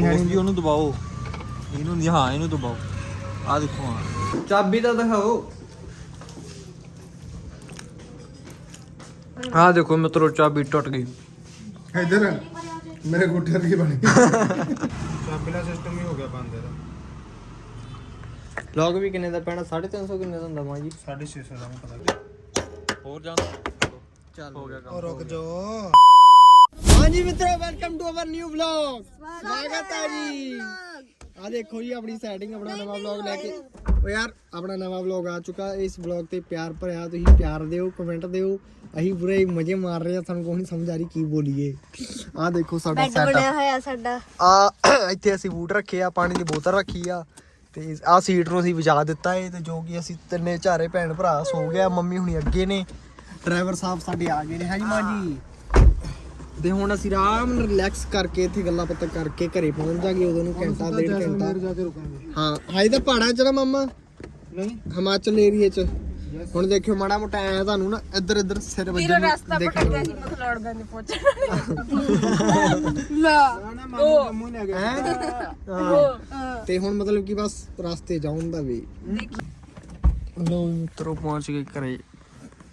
ਉਸ ਵੀ ਉਹਨੂੰ ਦਬਾਓ। ਇਹਨੂੰ ਨਹੀਂ ਹਾਂ ਇਹਨੂੰ ਦਬਾਓ। ਆ ਦੇਖੋ ਹਾਂ। ਚਾਬੀ ਤਾਂ ਦਿਖਾਓ। ਆ ਦੇਖੋ ਮਿੱਤਰੋ ਚਾਬੀ ਟੁੱਟ ਗਈ। ਇਧਰ ਮੇਰੇ ਗੁੱਟੇ ਦੀ ਬਣੀ। ਚਾਬੀ ਦਾ ਸਿਸਟਮ ਹੀ ਹੋ ਗਿਆ ਬੰਦ ਇਹਦਾ। ਲੌਗ ਵੀ ਕਿੰਨੇ ਦਾ ਪੈਣਾ? 350 ਕਿੰਨੇ ਦਾ ਹੁੰਦਾ ਮਾਂ ਜੀ? 650 ਦਾ ਮੈਨੂੰ ਪਤਾ ਹੋਰ ਜਾਂਦਾ ਚੱਲ ਹੋ ਗਿਆ ਕੰਮ ਰੁਕ ਜਾ ਹਾਂਜੀ ਮਿੱਤਰੋ welcome to our new vlog ਸਵਾਗਤ ਹੈ ਜੀ। ਆ ਦੇਖੋ ਜੀ ਆਪਣੀ ਸੈਟਿੰਗ ਆਪਣਾ ਨਵਾਂ ਵਲੌਗ ਲੈ ਕੇ। ਓ ਯਾਰ ਆਪਣਾ ਨਵਾਂ ਵਲੌਗ ਆ ਚੁੱਕਾ। ਇਸ ਵਲੌਗ ਤੇ ਪਿਆਰ ਭਰਿਆ ਤੁਸੀਂ ਪਿਆਰ ਦਿਓ ਕਮੈਂਟ ਦਿਓ। ਅਸੀਂ ਪੂਰੇ ਮਜ਼ੇ ਮਾਰ ਰਹੇ ਆ ਸਾਨੂੰ ਕੋਈ ਨਹੀਂ ਸਮਝ ਆ ਰਹੀ ਕੀ ਬੋਲੀਏ। ਆ ਦੇਖੋ ਸਾਡਾ ਬੈੱਡ ਸੈਟਅਪ ਬਣਿਆ ਹੋਇਆ ਸਾਡਾ। ਆ ਇੱਥੇ ਅਸੀਂ ਬੂਟ ਰੱਖੇ ਆ ਪਾਣੀ ਦੀ ਬੋਤਲ ਰੱਖੀ ਆ। ਤੇ ਆ ਸੀਟ ਨੂੰ ਅਸੀਂ ਵਜਾ ਦਿੱਤਾ ਏ ਤੇ ਜੋ ਕਿ ਅਸੀਂ ਤਿੰਨੇ ਚਾਰੇ ਭੈਣ ਭਰਾ ਸੋ ਗਿਆ ਮੰਮੀ ਹੁਣੀ ਅੱਗੇ ਨੇ। ਡਰਾਈਵਰ ਸਾਹਿਬ ਸਾਡੇ ਆ ਗਏ ਨੇ। ਹਾਂਜੀ ਮਾਂ ਜੀ। ਤੇ ਹੁਣ ਅਸੀਂ ਆਰਾਮ ਨਾਲ ਰਿਲੈਕਸ ਕਰਕੇ ਇੱਥੇ ਗੱਲਾਂ ਬਾਤਾਂ ਕਰਕੇ ਘਰੇ ਪਹੁੰਚ ਜਾਗੇ ਉਦੋਂ ਨੂੰ ਘੰਟਾ ਡੇਢ ਘੰਟਾ। ਜਾ ਕੇ ਰੁਕਾਂਗੇ। ਹਾਂ ਹਾਈ ਤਾਂ ਪਹਾੜਾਂ ਚ ਨਾ ਮਾਮਾ। ਨਹੀਂ। ਹਿਮਾਚਲ ਏਰੀਏ ਚ। ਹੁਣ ਦੇਖਿਓ ਮਾੜਾ ਮੋਟਾ ਐ ਤੁਹਾਨੂੰ ਨਾ ਇੱਧਰ ਇੱਧਰ ਸਿਰ ਵੱਜਣ ਨੂੰ ਦੇਖਣ ਨੂੰ। ਸੀ ਮਖਲੌੜਗੰਜ ਦੀ ਪਹੁੰਚ ਲਾ। ਨਾ ਮਾਮੂ ਕੰਮੂ ਨੇ ਆ ਗਿਆ। ਤੇ ਹੁਣ ਮਤਲਬ ਕਿ ਬਸ ਰਸਤੇ ਜਾਉਣ ਦਾ ਵੀ। ਲੋ ਮਿੱਤਰੋ ਪਹੁੰਚ ਗਏ ਘਰੇ।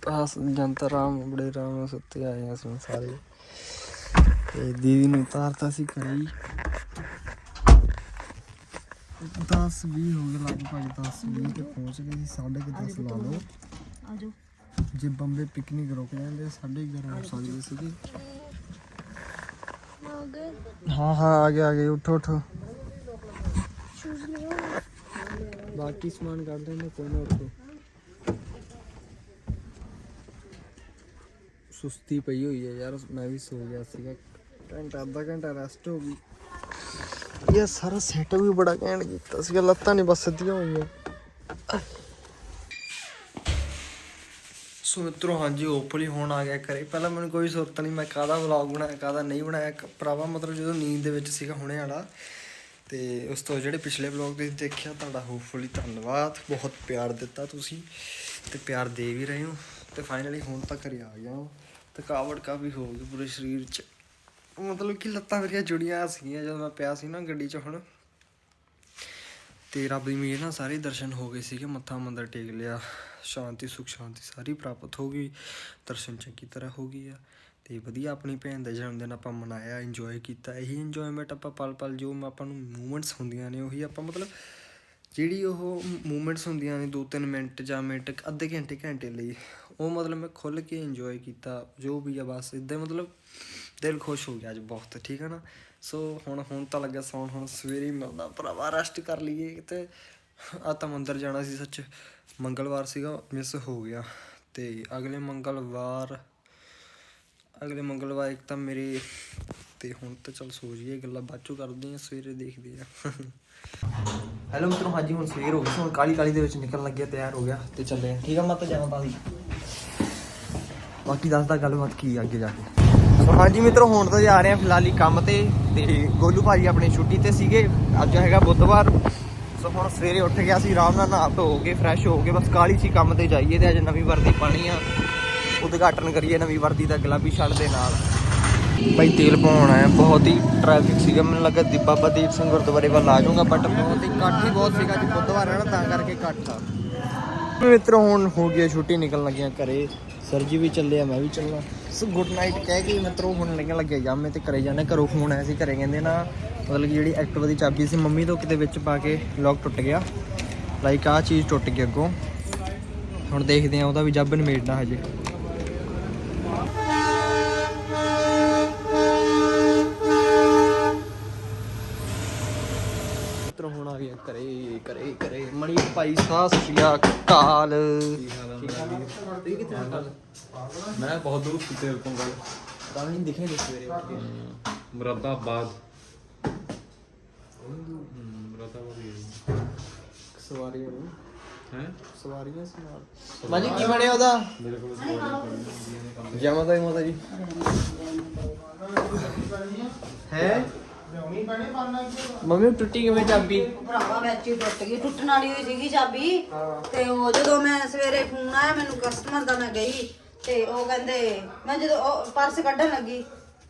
ਪਾਸ ਜੰਤਰ ਰਾਮ ਬੜੇ ਰਾਮ ਸੁੱਤੇ ਆਏ ਅਸੀਂ ਸਾਰੇ। ਤੇ ਦੀਦੀ ਨੂੰ ਉਤਾਰਤਾ ਸੀ ਘਰੇ ਹੀ। 10 20 ਹੋ ਗਏ ਲਗਭਗ 10 20 ਤੇ ਪਹੁੰਚ ਗਏ ਸੀ 10:30 ਲਾ ਲਓ। ਆਜੋ। ਜੇ ਬੰਬੇ ਪਿਕਨਿਕ ਰੁਕ ਜਾਂਦੇ 11:30 ਹੋ ਸਕਦੇ ਸੀਗੇ ਹੋ ਹਾਂ ਹਾਂ ਆ ਗਏ ਆ ਗਏ ਉਠੋ ਉਠੋ। ਬਾਕੀ ਸਮਾਨ ਕੱਢ ਲੈਣੇ ਕੋਈ ਨਾ ਉਠੋ। ਸੁਸਤੀ ਪਈ ਹੋਈ ਹੈ ਯਾਰ ਮੈਂ ਵੀ ਸੋ ਗਿਆ ਸੀਗਾ। ਘੰਟਾ, ਅੱਧਾ ਘੰਟਾ ਰੈਸਟ ਹੋ ਗਈ। ਇਹ ਸਾਰਾ ਸੈਟਅਪ ਵੀ ਬੜਾ ਘੈਂਟ ਕੀਤਾ ਸੀਗਾ, ਲੱਤਾਂ ਨਹੀਂ ਬਸ ਸਿੱਧੀਆਂ ਹੋਈਆਂ। ਸੋ ਮਿੱਤਰੋ, ਹਾਂਜੀ ਹੋਪਫੁਲੀ ਹੁਣ ਆ ਗਿਆ ਕਰੇ ਪਹਿਲਾਂ ਮੈਨੂੰ ਕੋਈ ਸੁਰਤ ਨਹੀਂ ਮੈਂ ਕਾਹਦਾ ਵਲੌਗ ਬਣਾਇਆ, ਕਾਹਦਾ ਨਹੀਂ ਬਣਾਇਆ। ਭਰਾਵਾ, ਮਤਲਬ ਜਦੋਂ ਨੀਂਦ ਦੇ ਵਿੱਚ ਸੀਗਾ ਹੁਣੇ ਵਾਲਾ, ਤੇ ਉਸ ਤੋਂ ਜਿਹੜੇ ਪਿਛਲੇ ਵਲੌਗ ਤੁਸੀਂ ਦੇਖਿਆ, ਤੁਹਾਡਾ ਹੋਪਫੁਲੀ ਧੰਨਵਾਦ। ਬਹੁਤ ਪਿਆਰ ਦਿੱਤਾ ਤੁਸੀਂ, ਤੇ ਪਿਆਰ ਦੇ ਵੀ ਰਹੇ ਹੋ। ਤੇ ਫਾਈਨਲੀ ਹੁਣ ਤੱਕ ਘਰੇ ਆ ਗਿਆ ਹਾਂ। ਥਕਾਵਟ ਕਾਫੀ ਹੋ ਗਈ, ਪੂਰੇ ਸਰੀਰ 'ਚ। ਮਤਲਬ ਕਿ ਲੱਤਾਂ ਮੇਰੀਆਂ ਜੁੜੀਆਂ ਸੀਗੀਆਂ ਜਦੋਂ ਮੈਂ ਪਿਆ ਸੀ ਨਾ ਗੱਡੀ 'ਚ ਹੁਣ। ਤੇ ਰੱਬ ਦੀ ਮਿਹਰ ਨਾਲ ਸਾਰੇ ਦਰਸ਼ਨ ਹੋ ਗਏ ਸੀਗੇ, ਮੱਥਾ ਮੰਦਰ ਟੇਕ ਲਿਆ, ਸ਼ਾਂਤੀ, ਸੁਖ, ਸ਼ਾਂਤੀ ਸਾਰੀ ਪ੍ਰਾਪਤ ਹੋ ਗਈ, ਦਰਸ਼ਨ ਚੰਗੀ ਤਰ੍ਹਾਂ ਹੋ ਗਈ ਆ। ਤੇ ਵਧੀਆ ਆਪਣੀ ਭੈਣ ਦਾ ਜਨਮ ਦਿਨ ਆਪਾਂ ਮਨਾਇਆ ਇੰਜੋਏ ਕੀਤਾ, ਇਹੀ ਇੰਜੋਇਮੈਂਟ ਆਪਾਂ ਪਲ ਪਲ ਜੋ ਆਪਾਂ ਨੂੰ ਮੂਮੈਂਟਸ ਹੁੰਦੀਆਂ ਨੇ, ਉਹੀ ਆਪਾਂ ਮਤਲਬ ਜਿਹੜੀ ਉਹ ਮੂਮੈਂਟਸ ਹੁੰਦੀਆਂ ਨੇ 2-3 ਮਿੰਟ ਜਾਂ ਮਿੰਟ, ਅੱਧੇ ਘੰਟੇ ਘੰਟੇ ਲਈ, ਉਹ ਮਤਲਬ ਮੈਂ ਖੁੱਲ ਕੇ ਇੰਜੋਏ ਕੀਤਾ, ਜੋ ਵੀ ਆ ਬਸ, ਇਦਾਂ ਮਤਲਬ ਦਿਲ ਖੁਸ਼ ਹੋ ਗਿਆ ਅੱਜ ਬਹੁਤ, ਠੀਕ ਹੈ ਨਾ? ਸੋ ਹੁਣ ਹੁਣ ਤਾਂ ਲੱਗਾ ਸੌਣ, ਹੁਣ ਸਵੇਰੇ ਹੀ ਮਿਲਦਾ। ਭਰਾਵਾ ਰੈਸਟ ਕਰ ਲਈਏ ਕਿਤੇ ਆ ਤਾਂ ਮੰਦਰ ਜਾਣਾ ਸੀ ਸੱਚ। ਮੰਗਲਵਾਰ ਸੀਗਾ ਮਿਸ ਹੋ ਗਿਆ। ਤੇ ਅਗਲੇ ਮੰਗਲਵਾਰ ਅਗਲੇ ਮੰਗਲਵਾਰ ਇੱਕ ਤਾਂ ਮੇਰੇ, ਤੇ ਹੁਣ ਤਾਂ ਚਲ ਸੋ ਜੀਏ ਗੱਲਾਂ ਬਾਅਦ ਚੋਂ ਕਰਦੇ ਆ ਸਵੇਰੇ ਦੇਖਦੇ ਆ ਹੈਲੋ ਮਿੱਤਰੋ, ਹਾਂਜੀ, ਹੁਣ ਸਵੇਰ ਹੋ ਗਈ ਹੁਣ ਕਾਲੀ ਕਾਲੀ ਦੇ ਵਿੱਚ ਨਿਕਲਣ ਲੱਗਿਆ, ਤਿਆਰ ਹੋ ਗਿਆ, ਤੇ ਚੱਲੇ ਆ ਠੀਕ ਆ ਮਤ ਜਾਵਾਂ ਤਾਂ ਸੀ ਬਾਕੀ ਦੱਸਦਾ ਗੱਲਬਾਤ ਕੀ ਆ ਅੱਗੇ ਜਾ ਕੇ। ਹਾਂਜੀ ਮਿੱਤਰੋ, ਹੁਣ ਤਾਂ ਜਾ ਰਹੇ ਆ ਹੀ ਕੰਮ ਤੇ ਤੇ ਗੋਲੂ ਭਾਜੀ ਆਪਣੀ ਛੁੱਟੀ ਤੇ ਸੀਗੇ। ਅੱਜ ਹੈਗਾ ਬੁੱਧਵਾਰ। ਸੋ ਹੁਣ ਸਵੇਰੇ ਉੱਠ ਗਿਆ ਸੀ, ਆਰਾਮ ਨਾਲ ਨਹਾ ਧੋ ਕੇ ਫਰੈਸ਼ ਹੋ ਕੇ, ਬਸ ਕਾਲੀ ਸੀ ਕੰਮ ਤੇ ਜਾਈਏ ਤੇ ਅੱਜ ਨਵੀਂ ਵਰਦੀ ਪਾਣੀ ਆ। ਉਦਘਾਟਨ ਕਰੀਏ ਨਵੀਂ ਵਰਦੀ ਦਾ ਗੁਲਾਬੀ ਸ਼ਰਟ ਦੇ ਨਾਲ। ਭਾਈ ਤੇਲ ਪਾਉਣਾ ਆਇਆ ਬਹੁਤ ਹੀ ਟ੍ਰੈਫਿਕ ਸੀਗਾ। ਮੈਨੂੰ ਲੱਗਾ ਦੀ ਬਾਬਾ ਦੀਪ ਸਿੰਘ ਗੁਰਦੁਆਰੇ ਵੱਲ ਆ ਜਾਊਂਗਾ ਬਟ ਬਹੁਤ ਹੀ ਇਕੱਠ ਹੀ ਬਹੁਤ ਸੀਗਾ ਅੱਜ ਬੁੱਧਵਾਰ ਹੈ ਨਾ, ਤਾਂ ਕਰਕੇ ਇਕੱਠ ਆ। ਮਿੱਤਰੋ, ਹੁਣ ਹੋ ਗਿਆ ਛੁੱਟੀ, ਨਿਕਲਣ ਲੱਗੀਆਂ ਘਰੇ। ਸਰ ਜੀ ਵੀ ਚੱਲੇ ਆ, ਮੈਂ ਵੀ ਚੱਲਣਾ। ਸੋ ਗੁੱਡ ਨਾਈਟ, ਕਹਿ ਕੇ ਮਿੱਤਰੋ ਹੁਣ ਲੱਗਣ ਲੱਗਿਆ ਜਾਮੇ ਤੇ ਘਰੇ ਜਾਣਾ ਘਰੋਂ ਫੋਨ ਆਇਆ ਸੀ, ਘਰੇ ਕਹਿੰਦੇ ਨਾ, ਮਤਲਬ ਕਿ ਜਿਹੜੀ ਐਕਟਿਵਾ ਦੀ ਚਾਬੀ ਸੀ, ਮੰਮੀ ਤੋਂ ਕਿਤੇ ਵਿੱਚ ਪਾ ਕੇ ਲੌਕ ਟੁੱਟ ਗਿਆ। ਲਾਈਕ ਆਹ ਚੀਜ਼ ਟੁੱਟ ਗਈ ਅੱਗੋਂ। ਹੁਣ ਦੇਖਦੇ ਆ, ਉਹਦਾ ਵੀ ਜੱਬ ਨਿਮੇੜਨਾ ਹਜੇ ਮਿੱਤਰ ਹੁਣ ਆ ਗਿਆ ਕਰੇ ਕਰੇ ਕਰੇ। ਮਣੀ ਭਾਈ ਤੁਸੀਂ ਕਿੱਥੇ ਕੱਲ ਮੈਂ ਬਹੁਤ ਦੂਰ ਸੁੱਤੇ ਰੁਕੂੰਗਾ ਤਾਂ ਨਹੀਂ ਦਿਖੇ ਨਹੀਂ ਸਵੇਰੇ ਉੱਠ ਕੇ। ਮੁਰਾਦਾਬਾਦ। ਮੁਰਾਦਾਬਾਦ ਗਈ ਸਵਾਰੀਆਂ ਨੂੰ। ਹੈ? ਸਵਾਰੀਆਂ ਸੀ ਨਾਲ। ਮਾਜੀ ਕੀ ਬਣਿਆ ਉਹਦਾ? ਮੇਰੇ ਕੋਲ ਸਵਾਰੀ ਜੈ। ਮਾਤਾ ਦੀ ਮਾਤਾ ਜੀ। ਹੈ? ਮੰਮੀ ਟੁੱਟੀ ਕਿਵੇਂ ਚਾਬੀ? ਭਰਾਵਾ ਵਿੱਚ ਹੀ ਟੁੱਟ ਗਈ ਟੁੱਟਣ ਵਾਲੀ ਹੋਈ ਸੀਗੀ ਚਾਬੀ। ਤੇ ਉਹ ਜਦੋਂ ਮੈਂ ਸਵੇਰੇ ਫੋਨ ਆਇਆ ਮੈਨੂੰ ਕਸਟਮਰ ਦਾ ਮੈਂ ਗਈ ਤੇ ਉਹ ਕਹਿੰਦੇ ਮੈਂ ਜਦੋਂ ਉਹ ਪਰਸ ਕੱਢਣ ਲੱਗੀ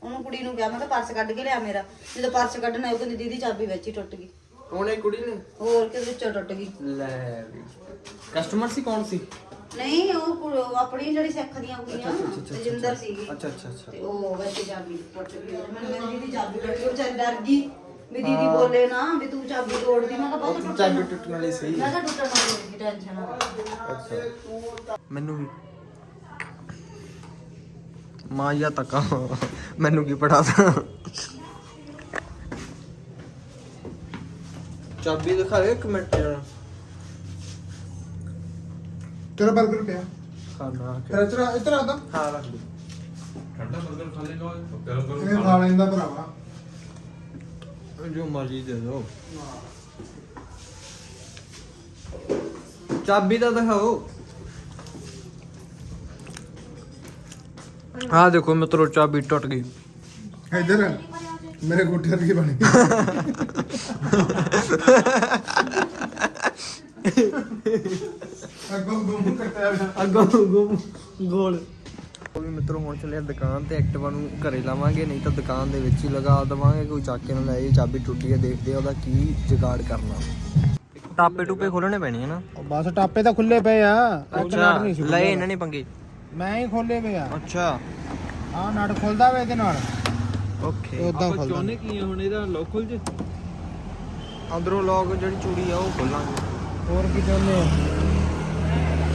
ਉਹਨੂੰ ਕੁੜੀ ਨੂੰ ਕਿਹਾ ਮੈਂ ਕਿਹਾ ਪਰਸ ਕੱਢ ਕੇ ਲਿਆ ਮੇਰਾ। ਜਦੋਂ ਪਰਸ ਕੱਢਣਾ ਉਹ ਕਹਿੰਦੀ ਦੀਦੀ ਚਾਬੀ ਵਿੱਚ ਹੀ ਟੁੱਟ ਗਈ। ਉਹਨੇ ਕੁੜੀ ਨੇ? ਹੋਰ ਕਿ ਵਿੱਚੋਂ ਟੁੱਟ ਗਈ? ਲੈ ਕਸਟਮਰ ਸੀ ਕੌਣ ਸੀ? ਨਹੀਂ ਉਹ ਆਪਣੀ ਜਿਹੜੀ ਸਿੱਖ ਦੀਆਂ ਕੁੜੀਆਂ ਤਜਿੰਦਰ ਸੀਗੀ। ਅੱਛਾ ਅੱਛਾ ਅੱਛਾ। ਤੇ ਉਹ ਵਿੱਚ ਚਾਬੀ ਟੁੱਟ ਗਈ ਕਹਿੰਦੀ ਦੀਦੀ ਚਾਬੀ ਟੁੱਟ ਗਈ ਉਹ ਵਿਚਾਰੀ ਡਰ ਗਈ ਵੀ ਦੀਦੀ ਬੋਲੇ ਨਾ ਵੀ ਤੂੰ ਚਾਬੀ ਤੋੜਦੀ। ਮੈਂ ਕਿਹਾ ਬਹੁਤ ਟੁੱਟਣ ਚਾਬੀ ਟੁੱਟਣ ਵਾਲੀ ਸੀ। ਮੈਂ ਕਿਹਾ ਟੁੱਟਣ ਵਾਲੀ ਸੀ ਟੈਨਸ਼ਨ ਨਾ ਮੈਨੂੰ ਵੀ। ਮਾਂ ਜਾਂ ਤੱਕਾ ਮੈਨੂੰ ਕੀ ਪੜਾਦਾ ਚਾਬੀ ਦਿਖਾਵੇ ਇੱਕ ਮਿੰਟ ਜਰਾ। ਤੇਰਾ 버ਗਰ ਪਿਆ ਖਾਣਾ ਤੇਰਾ ਇਤਰਾ ਇਤਰਾ ਆਦਾ ਹਾਂ ਰੱਖ ਦੇ। ਠੰਡਾ ਬਰਗਰ ਖਾ ਲੇਗਾ ਗਰਮ ਗਰਮ ਇਹ ਖਾ ਲੈਂਦਾ ਭਰਾਵਾ? ਜੋ ਮਰਜ਼ੀ ਦੇ ਦਿਓ। ਚਾਬੀ ਤਾਂ ਦਿਖਾਓ। ਆ ਦੇਖੋ ਮਿੱਤਰੋ ਚਾਬੀ ਟੁੱਟ ਗਈ। ਇਧਰ ਮੇਰੇ ਗੁੱਟੇ ਦੀ ਬਣੀ। ਅੱਗੋਂ ਗੁੰਮ ਕਰਤਾ ਹੈ। ਅੱਗੋਂ ਗੁੰਮ ਗੋਲ। ਉਹ ਵੀ ਮਿੱਤਰੋ ਹੁਣ ਚੱਲੇ ਆ ਦੁਕਾਨ ਤੇ ਐਕਟਿਵਾ ਨੂੰ ਘਰੇ ਲਾਵਾਂਗੇ ਨਹੀਂ ਤਾਂ ਦੁਕਾਨ ਦੇ ਵਿੱਚ ਹੀ ਲਗਾ ਦਵਾਂਗੇ ਕੋਈ ਚੱਕ ਕੇ ਨਾ ਲੈ ਜੇ ਚਾਬੀ ਟੁੱਟੀ ਹੈ ਦੇਖਦੇ ਆ ਉਹਦਾ ਕੀ ਜੁਗਾੜ ਕਰਨਾ। ਟਾਪੇ ਟੂਪੇ ਖੋਲਣੇ ਪੈਣੇ ਨਾ? ਬਸ ਟਾਪੇ ਤਾਂ ਖੁੱਲੇ ਪਏ ਆ ਅੱਛਾ ਲੈ ਇਹਨਾਂ ਨੇ ਪੰਗੇ? ਮੈਂ ਹੀ ਖੋਲੇ ਪਏ ਆ। ਅੱਛਾ। ਆ ਨਟ ਖੁੱਲਦਾ ਵੇ ਇਹਦੇ ਨਾਲ। ਓਕੇ। ਉਦਾਂ ਖੁੱਲਦਾ। ਚਾਹੁੰਦੇ ਕੀ ਆ ਹੁਣ ਇਹਦਾ? ਲੋਕਲ ਚ ਅੰਦਰੋਂ ਲੋਕ ਜਿਹੜੀ ਚੂੜੀ ਆ ਉਹ ਖੋਲਾਂਗੇ। ਹੋਰ ਕੀ ਚਾਹੁੰਦੇ ਆ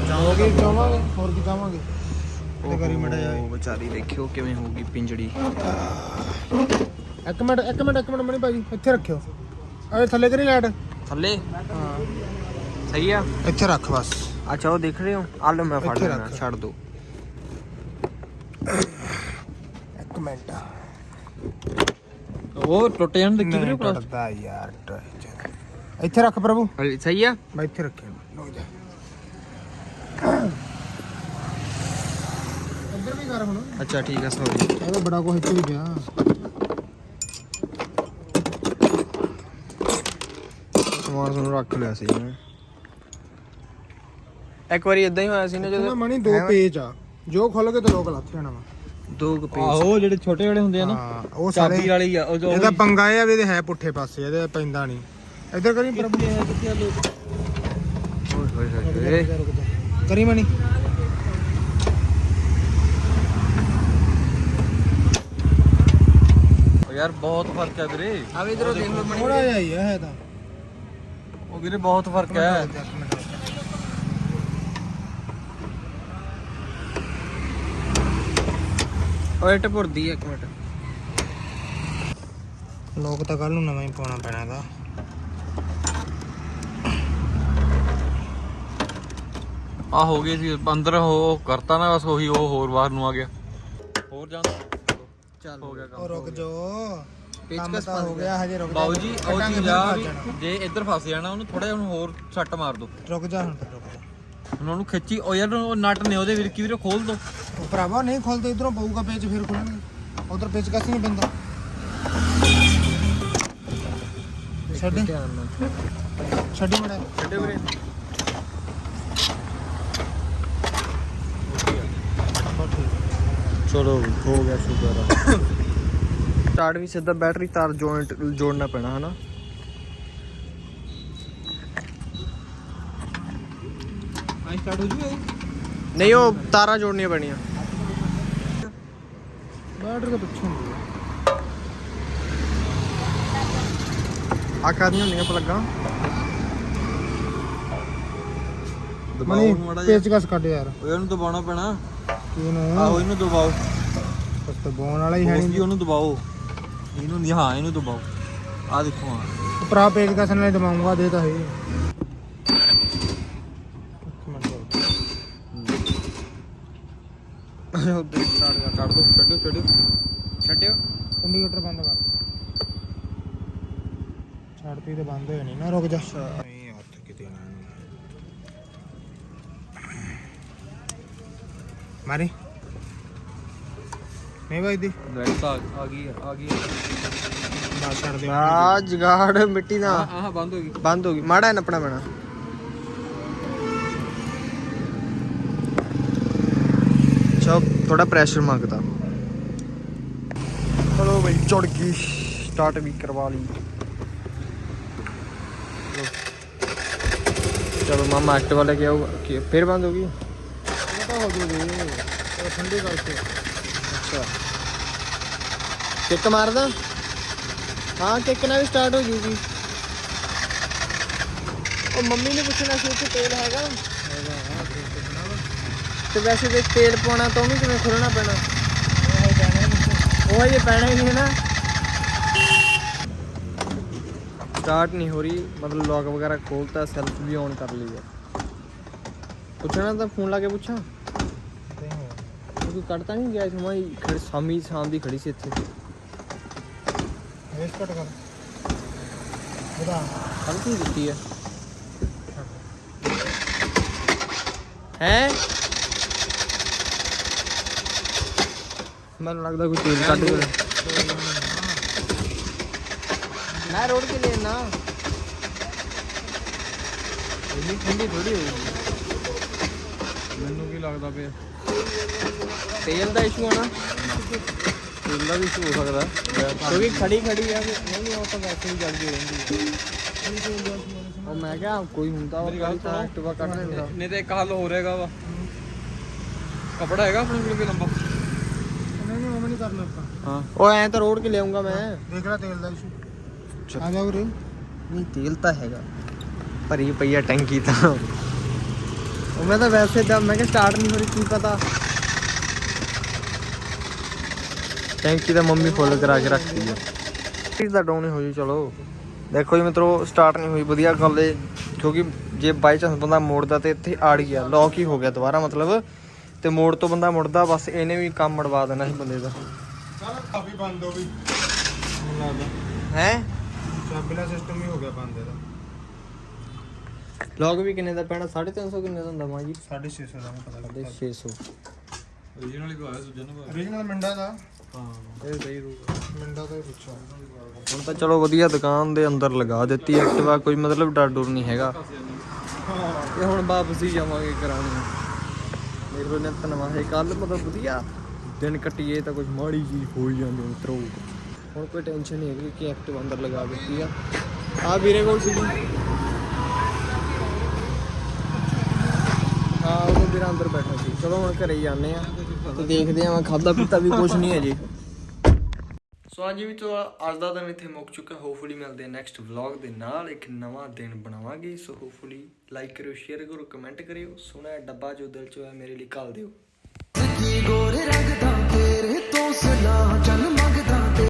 ਚਾਹੋਗੇ ਚਾਹਾਂਗੇ ਹੋਰ ਕੀ ਚਾਹਾਂਗੇ ਤੇ ਕਰੀ ਮੜਾ ਜਾ ਉਹ ਵਿਚਾਰੀ ਦੇਖਿਓ ਕਿਵੇਂ ਹੋਊਗੀ ਪਿੰਜੜੀ। ਇੱਕ ਮਿੰਟ ਇੱਕ ਮਿੰਟ ਇੱਕ ਮਿੰਟ ਮਣੀ ਭਾਜੀ ਇੱਥੇ ਰੱਖਿਓ। ਅਰੇ ਥੱਲੇ ਕਰੀ ਲਾਈਟ? ਥੱਲੇ? ਸਹੀ ਆ? ਇੱਥੇ ਰੱਖ ਬਸ। ਅੱਛਾ ਉਹ ਦੇਖ ਰਹੇ ਹੋ? ਆ ਲਓ ਮੈਂ ਫੜ ਇੱਥੇ ਲੈਣਾ ਰੱਖ। ਛੱਡ ਦੋ। ਇੱਕ ਮਿੰਟ। ਉਹ ਟੁੱਟ ਜਾਣ ਦੇ ਨਹੀਂ ਟੁੱਟਦਾ ਯਾਰ ਇੱਥੇ ਰੱਖ ਪ੍ਰਭੂ। ਸਹੀ ਆ? ਮੈਂ ਇੱਥੇ ਰੱਖਿਆ। ਲੋ ਜਾ ਇੱਧਰ ਵੀ ਕਰ ਹੁਣ। ਅੱਛਾ ਠੀਕ ਆ ਸੌਰੀ ਇਹਦਾ ਬੜਾ ਕੁਝ ਇੱਥੇ ਵੀ ਪਿਆ। ਸਮਾਨ ਤੁਹਾਨੂੰ ਰੱਖ ਲਿਆ ਸੀ ਮੈਂ ਇੱਕ ਵਾਰੀ ਇਦਾਂ ਹੀ ਹੋਇਆ ਸੀ ਨਾ ਜਦੋਂ ਮਣੀ ਦੋ ਪੇਜ ਆ। ਜੋ ਖੁੱਲ ਕੇ ਤੇ ਲੋਕ ਲੱਥ ਜਾਣਾ ਵਾ। ਦੋ ਕੁ ਪੇਜ। ਆਹੋ ਜਿਹੜੇ ਛੋਟੇ ਵਾਲੇ ਹੁੰਦੇ ਆ ਨਾ ਹਾਂ ਉਹ ਚਾਬੀ ਸਾਰੇ ਵਾਲੀ ਆ ਉਹ ਜੋ ਇਹਦਾ ਪੰਗਾ ਇਹ ਆ ਵੀ ਇਹਦੇ ਹੈ ਪੁੱਠੇ ਪਾਸੇ ਇਹਦੇ ਪੈਂਦਾ ਨਹੀਂ। ਇੱਧਰ ਕਰੀ ਪ੍ਰਭੂ। ਓਏ ਹੋਏ ਹੋਏ ਹੋਏ। ਰੁਕ ਜਾ। ਕਰੀ ਮਣੀ। ਯਾਰ ਬਹੁਤ ਫ਼ਰਕ ਹੈ ਵੀਰੇ। ਆ ਵੀ ਇਧਰੋਂ ਦੇਖ ਲਓ ਥੋੜਾ ਜਿਹਾ ਹੀ ਆ ਹੈ ਤਾਂ। ਉਹ ਵੀਰੇ ਬਹੁਤ ਫ਼ਰਕ ਹੈ। ਓਏ ਆ ਇੱਕ ਮਿੰਟ। ਲੋਕ ਤਾਂ ਕੱਲ ਨੂੰ ਨਵਾਂ ਹੀ ਪਾਉਣਾ ਪੈਣਾ ਦਾ ਆ ਹੋ ਗਈ ਸੀ ਅੰਦਰ ਉਹ ਕਰਤਾ ਨਾ ਬਸ ਉਹੀ ਉਹ ਹੋਰ ਬਾਹਰ ਨੂੰ ਆ ਗਿਆ। ਹੋਰ ਜਾਂਦਾ ਚੱਲ ਹੋ ਗਿਆ ਕੰਮ ਉਹ ਰੁਕ ਜੋ ਕੰਮ ਪੇਚਕਸ ਤਾਂ ਹੋ ਗਿਆ ਹਜੇ ਰੁਕ ਜਾ ਬਾਊ ਜੀ। ਉਹ ਕੱਢਾਂਗੇ ਚੀਜ਼ ਫਿਰ ਆ ਭੱਜ ਵੀ ਜਾਣਾ। ਜੇ ਇੱਧਰ ਫਸ ਜਾਣਾ ਉਹਨੂੰ ਥੋੜਾ ਜਿਹਾ ਉਹਨੂੰ ਹੋਰ ਸੱਟ ਮਾਰ ਦੋ ਰੁਕ ਜਾ ਹੁਣ ਫਿਰ ਰੁਕ ਜਾ। ਹੁਣ ਉਹਨੂੰ ਖਿੱਚੀ ਉਹ ਯਾਰ ਉਹ ਨਟ ਨੇ ਉਹਦੇ ਵੀਰ ਕੀ ਵੀਰੇ ਖੋਲ ਦੋ। ਉਹ ਭਰਾਵਾ ਨਹੀਂ ਖੋਲਦੇ ਇਧਰੋਂ ਪਊਗਾ ਪੇਚ ਫਿਰ ਖੁੱਲਣਗੇ। ਉਧਰ ਪੇਚ ਕਸ ਨਹੀਂ ਪੈਂਦਾ। ਛੱਡ। ਧਿਆਨ ਨਾਲ। ਛੱਡੀ ਮੜਾ। ਛੱਡੇ ਵੀਰੇ। ਚਲੋ ਹੋ ਗਿਆ ਸ਼ੁਕਰ ਆ। ਸਟਾਰਟ ਵੀ ਸਿੱਧਾ ਬੈਟਰੀ ਤਾਰ ਜੁਆਇੰਟ ਜੋੜਨਾ ਪੈਣਾ ਹਨਾ? ਆਈ ਸਟਾਰਟ ਹੋ ਜੂਗਾ ਨਹੀਂ ਉਹ ਤਾਰਾਂ ਜੋੜਨੀਆਂ ਪੈਣੀਆਂ। ਬੈਟਰੀ ਤਾਂ ਪਿੱਛੇ ਆ। ਆ ਕਰਨੀਆਂ ਹੁੰਦੀਆਂ ਪਲੱਗਾਂ ਦਬਾਓ ਮਣੀ ਮਾੜਾ ਜਿਹਾ। ਪੇਚ ਕਸ ਕੱਢ ਯਾਰ। ਉਹ ਇਹਨੂੰ ਦਬਾਉਣਾ ਪੈਣਾ। ਇਹਨੂੰ ਆਹੋ ਇਹਨੂੰ ਦਬਾਓ। ਬਸ ਤਾਂ ਬੋਨ ਵਾਲਾ ਹੀ ਹੈ ਉਸ ਨਹੀਂ। ਵੀ ਉਹਨੂੰ ਦਬਾਓ। ਇਹਨੂੰ ਨਹੀਂ ਹਾਂ ਇਹਨੂੰ ਦਬਾਓ। ਆ ਦੇਖੋ ਹਾਂ। ਭਰਾ ਪੇਚ ਕਸ ਨਾਲ ਹੀ ਦਬਾਉਂਗਾ ਦੇ ਤਾਂ ਹੈ ਇੱਕ ਮਿੰਟ ਰੁਕ। ਉਧਰ ਸਟਾਰਟ ਕਰ ਕੱਢ ਦੋ ਕੱਢੋ ਕੱਢੋ। ਛੱਡਿਓ। ਇੰਡੀਕੇਟਰ ਬੰਦ ਕਰ। ਛੱਡਤੀ ਤੇ ਬੰਦ ਹੋਇਆ ਨਹੀਂ ਨਾ ਰੁਕ ਜਾ ਹੱਥ ਕਿਤੇ ਨਾ ਮਾਰੀ। ਨਹੀਂ ਵੱਜਦੀ ਲਾਈਟ ਤਾਂ ਆ- ਆ ਗਈ ਆ, ਆ ਗਈ ਬਾਹਰ ਛੱਡ ਦੇ ਆ ਜਗਾੜ ਮਿੱਟੀ ਦਾ ਆਹ ਬੰਦ ਹੋ ਗਈ। ਬੰਦ ਹੋ ਗਈ। ਮਾੜਾ ਨੱਪਣਾ ਪੈਣਾ। ਅੱਛਾ ਥੋੜਾ ਪ੍ਰੈਸ਼ਰ ਮੰਗਦਾ। ਚਲੋ ਬਈ ਚੜ ਗਈ। ਸਟਾਰਟ ਵੀ ਕਰਵਾ ਲਈ। ਚਲੋ। ਮਾਮਾ ਐਕਟਿਵਾ ਲੈ ਕੇ ਆਊਗਾ ਫਿਰ ਬੰਦ ਹੋ ਗਈ? ਇਹ ਤਾਂ ਹੋ ਜੂਗੀ ਉਹ ਠੰਡੀ ਕਰਕੇ ਅੱਛਾ। ਕਿੱਕ ਮਾਰਦਾ? ਹਾਂ ਕਿੱਕ ਨਾਲ ਵੀ ਸਟਾਰਟ ਹੋ ਜੂਗੀ ਉਹ ਮੰਮੀ ਨੇ ਪੁੱਛਣਾ ਸੀ ਕਿ ਤੇਲ ਹੈਗਾ। ਤੇ ਵੈਸੇ ਤੇ ਤੇਲ ਪਾਉਣਾ ਤਾਂ ਉਹਨੂੰ ਕਿਵੇਂ ਖੋਲਣਾ ਪੈਣਾ? ਉਹ ਇਹ ਪੈਣਾ ਹੀ ਨਹੀਂ ਹੈ ਨਾ। ਸਟਾਰਟ ਨਹੀਂ ਹੋ ਰਹੀ। ਮਤਲਬ ਲੌਕ ਵਗੈਰਾ ਖੋਲਤਾ ਸੈਲਫ ਵੀ ਔਨ ਕਰ ਲਈ ਹੈ। ਪੁੱਛਣਾ ਤਾਂ ਫੋਨ ਲਾ ਕੇ ਪੁੱਛਾਂ। ਉਹ ਕੋਈ ਕੱਢਤਾ ਨਹੀਂ ਗਿਆ ਸਮਾਂ ਹੀ ਖੜ ਸਾਮੀ ਸ਼ਾਮ ਦੀ ਖੜੀ ਸੀ ਇੱਥੇ। ਰੇਸ ਕੱਟ ਕਰ। ਬਤਾ ਕੱਲ ਕੀ ਦਿੱਤੀ ਹੈ ਹੈ? ਮੈਨੂੰ ਲੱਗਦਾ ਕੋਈ ਤੇਲ ਕੱਢ ਗਿਆ ਮੈਂ ਰੋਡ ਕੇ ਲੈਣਾ ਇੰਨੀ ਠੰਡੀ ਥੋੜੀ ਹੋਊਗੀ ਮੈਨੂੰ ਕੀ ਲੱਗਦਾ ਪਿਆ? ਤੇਲ ਦਾ ਇਸ਼ੂ ਆਣਾ ਤੇਲ ਦਾ ਵੀ issue ਹੋ ਸਕਦਾ ਕਿਉਂਕਿ ਖੜੀ ਖੜੀ ਆ ਕਿ ਨਹੀਂ ਉਹ ਤਾਂ ਵੈਸੇ ਹੀ ਜਲਦੀ ਰਹਿੰਦੀ ਹੈ ਉਹ ਮੈਂ ਕਿਹਾ ਕੋਈ ਹੁੰਦਾ ਉਹ ਕੱਲ ਤਾਂ ਐਕਟਿਵਾ ਕੱਢ ਲੈਂਦਾ ਨਹੀਂ ਤੇ ਇੱਕ ਹੱਲ ਹੋ ਰਹੇਗਾ ਵਾ ਕਪੜਾ ਹੈਗਾ ਆਪਣੇ ਕੋਲ ਕੋਈ ਲੰਬਾ ਨਹੀਂ ਨਹੀਂ ਉਹ ਨਹੀਂ ਕਰਨਾ ਆਪਾਂ ਹਾਂ ਉਹ ਐਂ ਤਾਂ ਰੋਡ ਕੇ ਲਿਆਉਂਗਾ ਮੈਂ ਦੇਖ ਲੈ ਤੇਲ ਦਾ ਇਸ਼ੂ ਆ ਜਾ ਉਰੇ ਨਹੀਂ ਤੇਲ ਤਾਂ ਹੈਗਾ ਭਰੀ ਪਈ ਆ ਟੈਂਕੀ ਤਾਂ ਉਹ ਮੈਂ ਤਾਂ ਵੈਸੇ ਦਾ ਮੈਂ ਕਿਹਾ ਸਟਾਰਟ ਨਹੀਂ ਹੋ ਰਹੀ ਕੀ ਪਤਾ। ਟੈਂਕੀ ਤਾਂ ਮੰਮੀ ਫੁੱਲ ਕਰਾ ਕੇ ਰੱਖਦੀ ਆ। ਇਸ ਦਾ ਡਾਊਨ ਹੀ ਹੋ ਜੂ ਚਲੋ। ਦੇਖੋ ਜੀ ਮਿੱਤਰੋ ਸਟਾਰਟ ਨਹੀਂ ਹੋਈ ਵਧੀਆ ਗੱਲ ਏ। ਕਿਉਂਕਿ ਜੇ ਬਾਈ ਚਾਂਸ ਬੰਦਾ ਮੋੜਦਾ ਤੇ ਇੱਥੇ ਆੜ ਗਿਆ ਲੌਕ ਹੀ ਹੋ ਗਿਆ ਦੁਬਾਰਾ ਮਤਲਬ। ਤੇ ਮੋੜ ਤੋਂ ਬੰਦਾ ਮੁੜਦਾ ਬਸ ਇਹਨੇ ਵੀ ਕੰਮ ਮੜਵਾ ਦੇਣਾ ਸੀ ਬੰਦੇ ਦਾ। ਕਾਫੀ ਬੰਦ ਹੋ ਗਈ। ਹੈ? ਚਾਬੀ ਦਾ ਸਿਸਟਮ ਹੀ ਹੋ ਗਿਆ ਬੰਦ ਇਹਦਾ। ਲੌਕ ਵੀ ਕਿੰਨੇ ਦਾ ਪੈਣਾ? 350 ਕਿੰਨੇ ਦਾ ਹੁੰਦਾ ਮਾਂ ਜੀ? 650 ਦਾ ਮੈਨੂੰ ਪਤਾ ਲੱਗਾ 600 ਓਰੀਜਨਲ ਹੀ ਪਾਇਆ ਸੁਜਨ ਨੂੰ ਓਰੀਜਨਲ ਮਿੰਡਾ ਦਾ। ਇਹ ਸਹੀ ਰੂਗਾ ਮਿੰਡਾ ਦਾ ਹੀ ਪੁੱਛਿਆ ਹੁਣ ਤਾਂ ਚਲੋ ਵਧੀਆ ਦੁਕਾਨ ਦੇ ਅੰਦਰ ਲਗਾ ਦਿੱਤੀ ਐਕਟਿਵਾ ਕੋਈ ਮਤਲਬ ਡਰ ਡਰ ਨਹੀਂ ਹੈਗਾ। ਇਹ ਹੁਣ ਵਾਪਸ ਹੀ ਜਾਵਾਂਗੇ ਕਰਾਉਣੀ। ਦੇਖ ਲੋ ਨਿਤ ਨਵਾਂ ਕੱਲ ਮਤਲਬ ਵਧੀਆ। ਦਿਨ ਕੱਟੀਏ ਤਾਂ ਕੁਝ ਮਾੜੀ ਚੀਜ਼ ਹੋ ਹੀ ਜਾਂਦੀ ਮਿੱਤਰੋ। ਹੁਣ ਕੋਈ ਟੈਨਸ਼ਨ ਨਹੀਂ ਹੈਗੀ ਕਿ ਐਕਟਿਵ ਅੰਦਰ ਲਗਾ ਦਿੱਤੀ ਆ। ਆ ਵੀਰੇ ਕੋਲ ਸੀਗੀ ਹਾਂ ਉਹ ਵੀਰਾ ਅੰਦਰ ਬੈਠਾ ਸੀ। ਚਲੋ ਹੁਣ ਘਰੇ ਹੀ ਜਾਂਦੇ ਆ ਤੇ ਦੇਖਦੇ ਆ ਮੈਂ ਖਾਦਾ ਪੀਤਾ ਵੀ ਕੁਝ ਨਹੀਂ ਹੈ ਜੀ ਸੋ ਅੱਜ ਵੀ ਤੋਂ ਅੱਜ ਦਾ ਦਿਨ ਇੱਥੇ ਮੁੱਕ ਚੁੱਕਾ। ਹੋਪਫੁਲੀ ਮਿਲਦੇ ਨੈਕਸਟ ਵਲੌਗ ਦੇ ਨਾਲ। ਇੱਕ ਨਵਾਂ ਦਿਨ ਬਣਾਵਾਂਗੇ। ਸੋ ਹੋਪਫੁਲੀ ਲਾਈਕ ਕਰਿਓ ਸ਼ੇਅਰ ਕਰੋ ਕਮੈਂਟ ਕਰਿਓ। ਸੋਹਣਾ ਡੱਬਾ ਜੋ ਦਿਲ ਚ ਹੋਇਆ ਮੇਰੇ ਲਈ ਘੱਲ ਦਿਓ। ਕੀ ਗੋਰੇ ਰੰਗ ਦਾ ਤੇਰੇ ਤੋਂ ਸਦਾ ਜਨਮ